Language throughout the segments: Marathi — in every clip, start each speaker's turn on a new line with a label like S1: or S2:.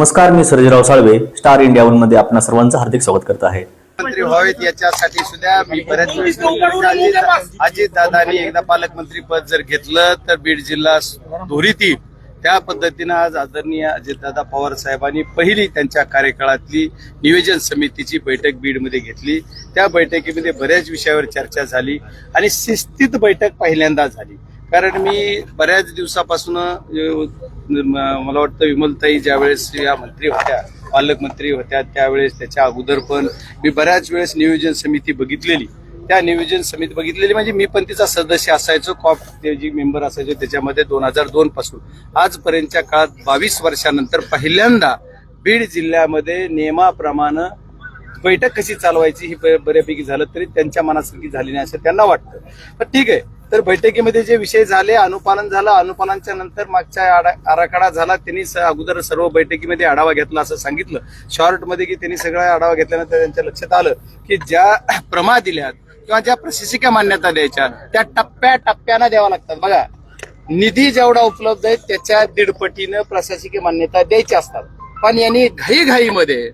S1: नमस्कार मी सर्जराव साळवे स्टार इंडिया वनमध्ये आपणा सर्वांचं हार्दिक स्वागत करत आहे.
S2: मंत्री व्हावेत याच्यासाठी सुद्धा मी बऱ्याच वेळेस अजित दादानी एकदा पालकमंत्री पद जर घेतलं तर बीड जिल्हा धोरीती त्या पद्धतीनं आज आदरणीय अजितदादा पवार साहेबांनी पहिली त्यांच्या कार्यकाळातली नियोजन समितीची बैठक बीडमध्ये घेतली. त्या बैठकीमध्ये बऱ्याच विषयावर चर्चा झाली आणि शिस्तीत बैठक पहिल्यांदा झाली. कारण मी बऱ्याच दिवसापासून म- मला वाटतं विमलताई ज्यावेळेस या मंत्री होत्या पालकमंत्री होत्या त्यावेळेस त्याच्या अगोदर पण मी बऱ्याच वेळेस नियोजन समिती बघितलेली. त्या नियोजन समिती बघितलेली म्हणजे मी पण तिचा सदस्य असायचो कॉप ते जी मेंबर असायचो त्याच्यामध्ये दोन हजार दोन पासून. आजपर्यंतच्या काळात बावीस वर्षानंतर पहिल्यांदा बीड जिल्ह्यामध्ये नियमाप्रमाणे बैठक कशी चालवायची ही ब- बऱ्यापैकी झालं तरी त्यांच्या मनासारखी झाली नाही असं त्यांना वाटतं. पण ठीक आहे तर बैठकीमध्ये जे विषय झाले अनुपालन झालं अनुपालनच्या नंतर मागच्या आराखडा झाला त्यांनी अगोदर सर्व बैठकीमध्ये आढावा घेतला असं सांगितलं. शॉर्टमध्ये की त्यांनी सगळा आढावा घेतल्यानंतर त्यांच्या लक्षात आलं की ज्या प्रमा दिल्यात किंवा ज्या प्रशासकीय मान्यता द्यायच्या त्या टप्प्या टप्प्यानं द्याव्या लागतात. बघा निधी जेवढा उपलब्ध आहे त्याच्या दीडपटीनं प्रशासकीय मान्यता द्यायच्या असतात. पण यांनी घाईघाईमध्ये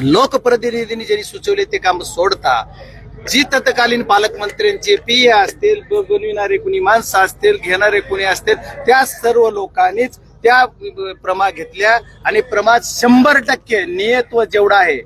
S2: लोकप्रतिनिधींनी ज्यांनी सुचवले ते काम सोडता जी तत्कालीन पालकमंत्र्यांचे पीए असतील बनविणारे कुणी माणसं असतील घेणारे कुणी असतील त्या सर्व लोकांनीच त्या प्रमा घेतल्या. आणि प्रमा शंभर टक्के नियत्व जेवढं आहे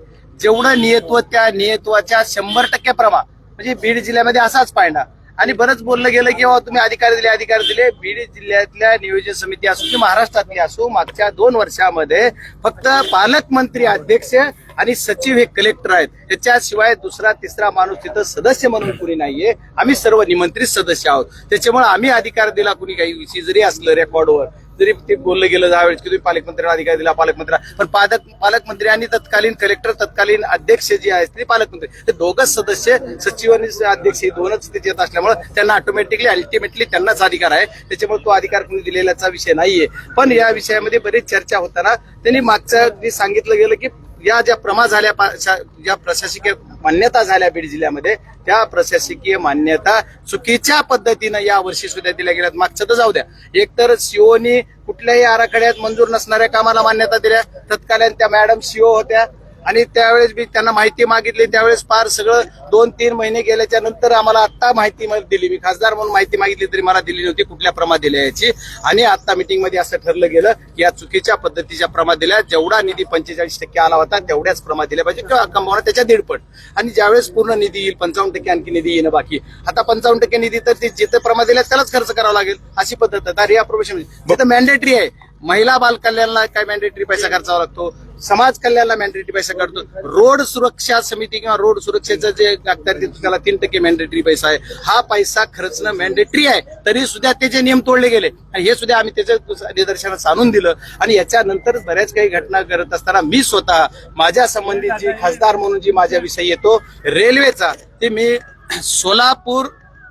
S2: जेवढं नियत्व त्या नियत्वाच्या शंभर टक्के प्रमा. म्हणजे बीड जिल्ह्यामध्ये असाच पाहिणार आणि बरंच बोललं गेलं की तुम्ही अधिकार दिले अधिकार दिले. बीड जिल्ह्यातल्या नियोजन समिती असो की महाराष्ट्रातली असो मागच्या दोन वर्षामध्ये फक्त पालकमंत्री अध्यक्ष आणि सचिव हे कलेक्टर आहेत. त्याच्याशिवाय दुसरा तिसरा माणूस तिथं सदस्य म्हणून कुणी नाहीये. आम्ही सर्व निमंत्रित सदस्य आहोत. त्याच्यामुळे आम्ही अधिकार दिला कुणी काही विषय जरी असलं रेकॉर्डवर जरी ते बोललं गेलं त्यावेळेस की तुम्ही पालकमंत्र्यांना अधिकार दिला पालकमंत्री पण पालक पालकमंत्री आणि तत्कालीन कलेक्टर तत्कालीन अध्यक्ष जे आहेत ते पालकमंत्री. हे दोघच सदस्य सचिव आणि अध्यक्ष हे दोनच तिथे येत असल्यामुळे त्यांना ऑटोमॅटिकली अल्टिमेटली त्यांनाच अधिकार आहे. त्याच्यामुळे तो अधिकार कोणी दिलेल्याचा विषय नाहीये. पण या विषयामध्ये बरीच चर्चा होताना त्यांनी मागच्या सांगितलं गेलं की या ज्या प्रमा झाल्या पा- शा- ज्या प्रशासकीय मान्यता झाल्या बीड जिल्ह्यामध्ये. त्या प्रशासकीय मान्यता चुकीच्या पद्धतीनं या वर्षी सुद्धा दिल्या गेल्यात. मागचं तर जाऊ द्या. एकतर सीओनी कुठल्याही आराखड्यात मंजूर नसणाऱ्या कामाला मान्यता दिल्या. तत्कालीन त्या मॅडम सीओ होत्या. आणि त्यावेळेस मी त्यांना माहिती मागितली. त्यावेळेस फार सगळं दोन तीन महिने गेल्याच्यानंतर आम्हाला आता माहिती दिली. मी खासदार म्हणून माहिती मागितली तरी मला दिली नव्हती कुठल्या प्रमा दिल्या याची. आणि आता मीटिंगमध्ये असं ठरलं गेलं की या चुकीच्या पद्धतीच्या प्रमा दिल्या. जेवढा निधी पंचेचाळीस टक्के आला होता तेवढ्याच प्रमा दिल्या पाहिजे किंवा कमावणं त्याच्या दीडपट आणि ज्यावेळेस पूर्ण निधी येईल पंचावन्न टक्के आणखी निधी येणं बाकी. आता पंचावन्न टक्के निधी तर जिथे प्रमा दिल्या त्यालाच खर्च करावा लागेल अशी पद्धत. आहे तर अप्रोबेशन मॅन्डेटरी आहे महिला बालकल्याणला काय मॅन्डेटरी पैसा खर्चावा लागतो? समाज कल्याणला मॅन्डेटरी पैसा काढतो. रोड सुरक्षा समिती किंवा रोड सुरक्षेचं जे अखत्यार त्याला तीन टक्के मॅन्डेटरी पैसा आहे. हा पैसा खर्चणं मॅन्डेटरी आहे. तरी सुद्धा त्याचे नियम तोडले गेले. आणि हे सुद्धा आम्ही त्याच्या निदर्शनास आणून दिलं. आणि याच्यानंतर बऱ्याच काही घटना करत असताना मी स्वतः माझ्या संबंधित जी खासदार म्हणून जी माझ्या विषयी येतो रेल्वेचा ते मी सोलापूर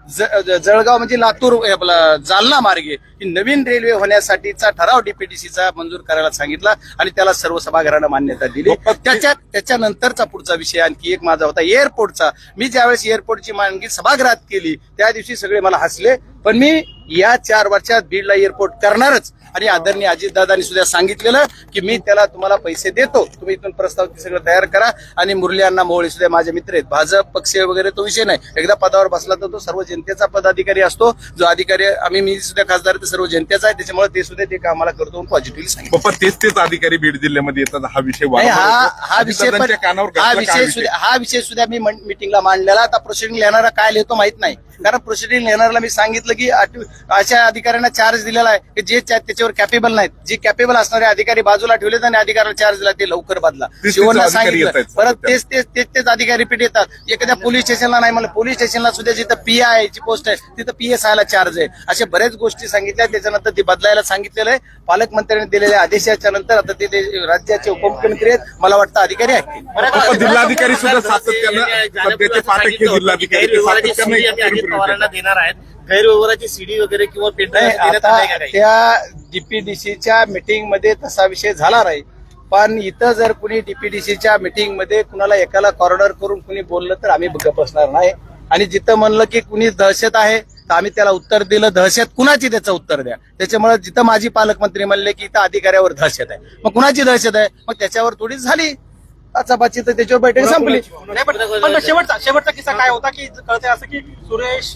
S2: जळगाव म्हणजे लातूर आपला जालना मार्गे ही नवीन रेल्वे होण्यासाठीचा ठराव डीपीडीसीचा मंजूर करायला सांगितला आणि त्याला सर्व सभागृहानं मान्यता दिली. त्याच्या त्याच्यानंतरचा पुढचा विषय आणखी एक माझा होता. एअरपोर्टचा. मी ज्यावेळेस एअरपोर्टची मागणी सभागृहात केली त्या दिवशी सगळे मला हसले. पण मी या चार वर्षात बीडला एअरपोर्ट करणारच. आणि आदरणीय अजितदादांनी सुद्धा सांगितलेलं की मी त्याला तुम्हाला पैसे देतो. तुम्ही इथून प्रस्ताव सगळं तयार करा. आणि मुरली अण्णा मोहोळे सुद्धा माझे मित्र आहेत. भाजप पक्ष वगैरे तो विषय नाही. एकदा पदावर बसला तर तो सर्व जनतेचा पदाधिकारी असतो. जो अधिकारी आम्ही मी सुद्धा खासदार सर्व जनतेचा आहे. त्याच्यामुळे ते सुद्धा ते कामाला करतो पॉझिटिव्हली सांगितलं.
S3: तेच तेच अधिकारी बीड जिल्ह्यामध्ये येतात. हा विषय
S2: हा. हा विषय हा विषय सुद्धा हा विषय सुद्धा मी मिटिंगला मांडलेला. आता प्रोसिडिंग लिहिणारा काय लिहितो माहीत नाही. कारण प्रोसिडिंग लिहिणाऱ्याला मी सांगितलं की आठ- अशा अधिकाऱ्यांना चार्ज दिलेला आहे की जे त्या- त्याच्यावर कॅपेबल नाहीत. जे कॅपेबल असणारे अधिकारी बाजूला ठेवलेत आणि अधिकाऱ्याला चार्ज दिला ते लवकर बदला.
S3: अधिकारी
S2: सांगितलं. परत. तेच तेच तेच तेच अधिकारी रिपीट येतात. एखाद्या पोलीस स्टेशनला नाही. म्हणलं. पोलीस स्टेशनला सुद्धा जिथं पी आय ची पोस्ट आहे तिथं पी एस आयला चार्ज आहे. अशा बऱ्याच गोष्टी सांगितल्या. त्याच्यानंतर ते बदलायला सांगितलेलं आहे. पालकमंत्र्यांनी दिलेल्या आदेशाच्या नंतर आता ते राज्याचे उपमुख्यमंत्री आहेत. मला वाटतं अधिकारी आहेत.
S3: पप्पा जिल्हाधिकारी सुद्धा सातत्यानं हे जिल्हाधिकारी
S4: पवारांना. देणार आहेत. गैरव्यवहाराची सीडी वगैरे किंवा?
S2: त्या डीपीडीसीच्या मीटिंगमध्ये तसा विषय झाला नाही. पण इथं जर कुणी डीपीडीसीच्या मीटिंगमध्ये कुणाला एकाला कॉर्नर करून कुणी बोललं तर आम्ही बसणार नाही. आणि जिथं म्हणलं की कुणी दहशत आहे तर आम्ही त्याला उत्तर दिलं दहशत कुणाची त्याचं उत्तर द्या. त्याच्यामुळे जिथं माझी पालकमंत्री म्हणले की इथं अधिकाऱ्यावर दहशत आहे. मग कुणाची दहशत आहे? मग त्याच्यावर थोडीच झाली. तर त्याच्यावर बैठक संपली.
S5: नाही पण पण शेवटचा शेवटचा किस्सा काय होता की कळते असं की सुरेश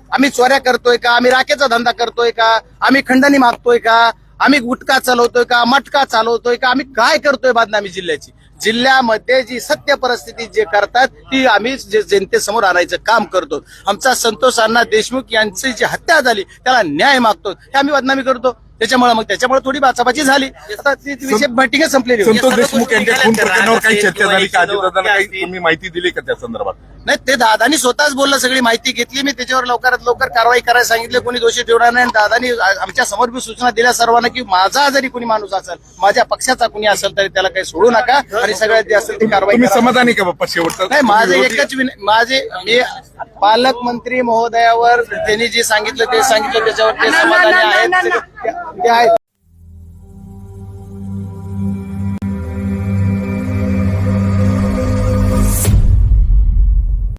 S2: आम्ही चोऱ्या करतोय का? आम्ही राखेचा धंदा करतोय का? आम्ही खंडणी मागतोय का? आम्ही गुटखा चालवतोय का? मटका चालवतोय का? आम्ही काय करतोय बदनामी जिल्ह्याची? जिल्ह्यामध्ये जी सत्य परिस्थिती जे करतात ती आम्ही जे जनतेसमोर आणायचं काम करतो. आमचा संतोष अण्णा देशमुख यांची जी हत्या झाली त्याला न्याय मागतो. हे आम्ही बदनामी करतो. त्याच्यामुळे मग त्याच्यामुळे थोडी बाचाबाची झाली. आता ती विषय बैठकच संपलेली होती.
S3: संतोष देशमुख यांच्या खून प्रकरणावर काही चर्चा झाली का? अजितदादांना काही. तुम्ही माहिती दिली का त्या संदर्भात?
S2: नाही ते दादानी स्वतःच बोललं सगळी माहिती घेतली. मी त्याच्यावर लवकरात लवकर कारवाई करायला सांगितले. कोणी दोषी ठेवणार नाही. आणि दादानी आ- आमच्यासमोर बी सूचना दिल्या सर्वांना की माझा जरी कोणी माणूस असेल माझ्या पक्षाचा कोणी असेल तरी त्याला काही सोडू नका. आणि सगळ्यात जे असेल ती कारवाई
S3: तुम्ही
S2: करा.
S3: समाधानी का बाप्पा शेवटचा?
S2: नाही माझे
S3: तुम्ही
S2: एकच विन- माझे मी पालकमंत्री महोदयावर त्यांनी जे सांगितलं ते सांगितलं. त्याच्यावर ते समाधानी आहेत. ते आहेत